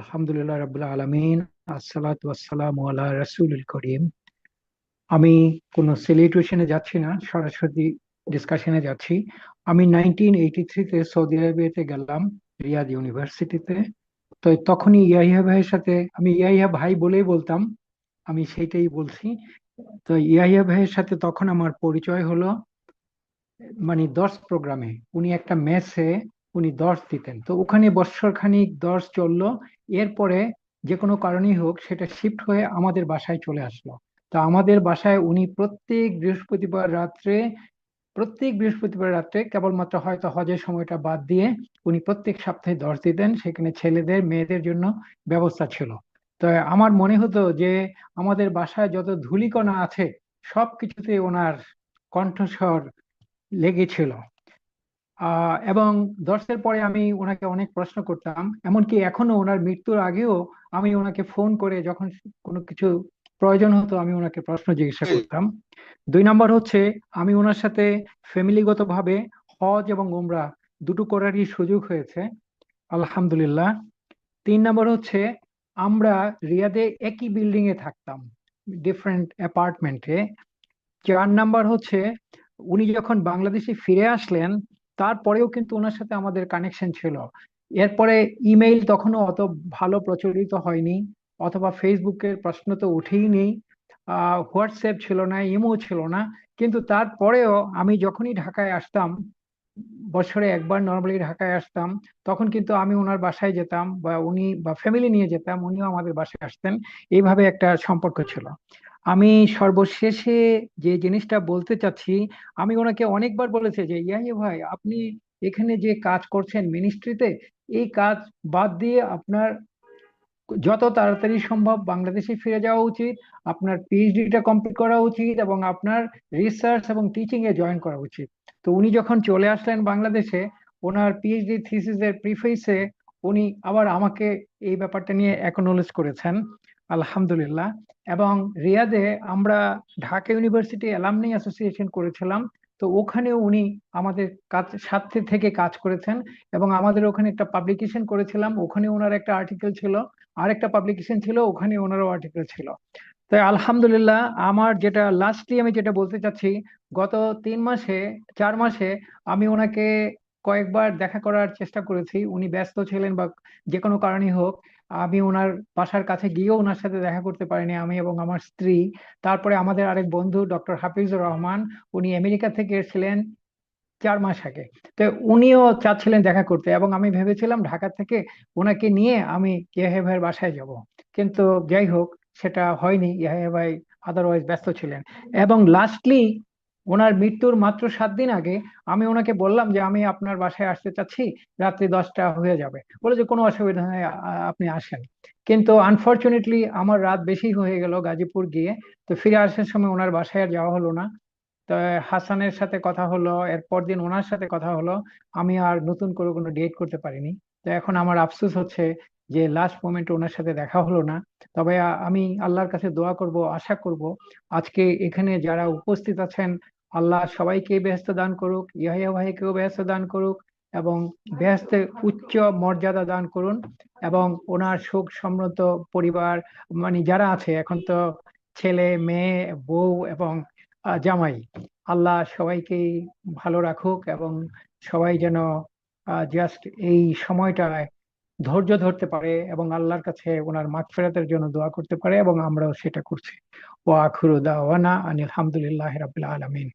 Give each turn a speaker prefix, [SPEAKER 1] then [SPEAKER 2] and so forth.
[SPEAKER 1] আলহামদুলিল্লাহ রাবুল্লাহ আলমিন, আসসালাতু আসসালাম আলা রাসুল করিম। আমি কোনো সেলিব্রেশনে যাচ্ছি না, সরাসরি ডিসকাশনে যাচ্ছি। আমি নাইনটিন এইটি থ্রিতে সৌদি আরবিয়াতে গেলাম, রিয়াদ ইউনিভার্সিটিতে। তো তখনই ইয়াহিয়া ভাইয়ের সাথে, আমি ইয়াহিয়া ভাই বলেই বলতাম, আমি সেইটাই বলছি। তো ইয়াহিয়া ভাইয়ের সাথে তখন আমার পরিচয় হলো মানে দশ প্রোগ্রামে। উনি একটা মেসে উনি দর্শ দিতেন। তো ওখানে বৎসর খানিক দশ চলল। এরপরে যে কোনো কারণেই হোক সেটা শিফট হয়ে আমাদের বাসায় চলে আসলো। তো আমাদের বাসায় উনি প্রত্যেক বৃহস্পতিবার রাত্রে, প্রত্যেক বৃহস্পতিবার রাত্রে কেবলমাত্র হয়তো হজের সময়টা বাদ দিয়ে উনি প্রত্যেক সপ্তাহে দর্শ দিতেন। সেখানে ছেলেদের, মেয়েদের জন্য ব্যবস্থা ছিল। তো আমার মনে হতো যে আমাদের বাসায় যত ধুলিকণা আছে সব কিছুতে ওনার কণ্ঠস্বর লেগেছিল। এবং দর্শের পরে আমি ওনাকে অনেক প্রশ্ন করতাম এমনকি এখনও ওনার মৃত্যুর আগেও আমি ওনাকে ফোন করে যখন কোনো কিছু প্রয়োজন হতো আমি ওনাকে প্রশ্ন জিজ্ঞাসা করতাম। দুই নম্বর হচ্ছে আমি ওনার সাথে ফ্যামিলিগতভাবে হজ এবং ওমরা দুটো করারই সুযোগ হয়েছে আলহামদুলিল্লাহ। তিন নম্বর হচ্ছে আমরা রিয়াদে একই বিল্ডিং এ থাকতাম ডিফারেন্ট অ্যাপার্টমেন্টে চার নাম্বার হচ্ছে উনি যখন বাংলাদেশে ফিরে আসলেন তারপরেও কিন্তু ওনার সাথে আমাদের কানেকশন ছিল। এরপরে ইমেইল তখনও অত ভালো প্রচলিত হয়নি, অথবা ফেসবুকের প্রশ্ন তো উঠেই নেই। হোয়াটসঅ্যাপ ছিল না, ইমো ছিল না, কিন্তু তারপরেও আমি যখনই ঢাকায় আসতাম, বছরে একবার নর্মালি ঢাকায় আসতাম, তখন কিন্তু আমি ওনার বাসায় যেতাম বা উনি বা ফ্যামিলি নিয়ে যেতাম, উনিও আমাদের বাসায় আসতেন। এইভাবে একটা সম্পর্ক ছিল। আমি সর্বশেষে যে জিনিসটা বলতে চাচ্ছি, আমি ওনাকে অনেকবার বলেছি যে, ইয়াহি ভাই, আপনি এখানে যে কাজ করছেন মিনিস্ট্রিতে এই কাজ বাদ দিয়ে আপনার যত তাড়াতাড়ি সম্ভব বাংলাদেশে ফিরে যাওয়া উচিত, আপনার পিএইচডিটা কমপ্লিট করা উচিত এবং আপনার রিসার্চ এবং টিচিং এ জয়েন করা উচিত। তো উনি যখন চলে আসলেন বাংলাদেশে, ওনার পিএইচডি থিসিসের প্রিফেসে উনি আবার আমাকে এই ব্যাপারটা নিয়ে অ্যাকনোলেজ করেছেন। আলহামদুলিল্লাহ। এবং রিয়াদে আমরা ঢাকা ইউনিভার্সিটি অ্যালামনি অ্যাসোসিয়েশন করেছিলাম। তো ওখানে উনি আমাদের কাজ, সাথে থেকে কাজ করেছেন এবং আমাদের ওখানে একটা পাবলিকেশন করেছিলাম। ওখানে ওনার একটা আর্টিকেল ছিল। আর একটা পাবলিকেশন ছিল, ওখানে ওনারও আর্টিকেল ছিল। তাই আলহামদুলিল্লাহ, আমার যেটা লাস্টলি আমি যেটা বলতে চাচ্ছি, গত তিন মাসে, চার মাসে আমি ওনাকে কয়েকবার দেখা করার চেষ্টা করেছি। উনি ব্যস্ত ছিলেন বা যে কোনো কারণেই হোক, আমি ওনার বাসার কাছে গিয়েও ওনার সাথে দেখা করতে পারিনি, আমি এবং আমার স্ত্রী। তারপরে আমাদের আরেক বন্ধু, ডক্টর হাফিজুর রহমান, উনি আমেরিকা থেকে এসেছিলেন চার মাস আগে। তো উনিও চাচ্ছিলেন দেখা করতে এবং আমি ভেবেছিলাম ঢাকা থেকে ওনাকে নিয়ে আমি ইয়াহে ভাইয়ের বাসায় যাব। কিন্তু যাই হোক, সেটা হয়নি। ইয়াহে ভাই আদারওয়াইজ ব্যস্ত ছিলেন। এবং লাস্টলি ওনার মৃত্যুর মাত্র সাত দিন আগে আমি ওনাকে বললাম যে আমি আপনার বাসায় আসতে চাচ্ছি, রাত্রি দশটা হয়ে যাবে। বলে যে কোনো অসুবিধা নেই আপনি আসেন। কিন্তু আনফর্চুনেটলি আমার রাত বেশি হয়ে গেল গাজীপুর গিয়ে, তো ফিরে আসার সময় ওনার বাসায় আর যাওয়া হলো না। তো হাসানের সাথে কথা হলো, এরপর দিন ওনার সাথে কথা হলো, আমি আর নতুন করে কোনো ডেট করতে পারিনি। তো এখন আমার আফসোস হচ্ছে যে লাস্ট মোমেন্টে ওনার সাথে দেখা হলো না। তবে আমি আল্লাহর কাছে দোয়া করব, আশা করব, আজকে এখানে যারা উপস্থিত আছেন, আল্লাহ সবাইকে ব্যস্ত দান করুক, ইয়াহিয়া ভাইকেও ব্যস্ত দান করুক এবং ব্যস্ত উচ্চ মর্যাদা দান করুন এবং ওনার সুখ সমৃদ্ধ পরিবার মানে যারা আছে, এখন তো ছেলে, মেয়ে, বউ এবং জামাই, আল্লাহ সবাইকেই ভালো রাখুক এবং সবাই যেন জাস্ট এই সময়টায় ধৈর্য ধরতে পারে এবং আল্লাহর কাছে ওনার মাগফিরাতের জন্য দোয়া করতে পারে এবং আমরাও সেটা করছি। ও আখরুদা ওয়ানা আনিল হামদুলিল্লাহ রাবিল আলমিন।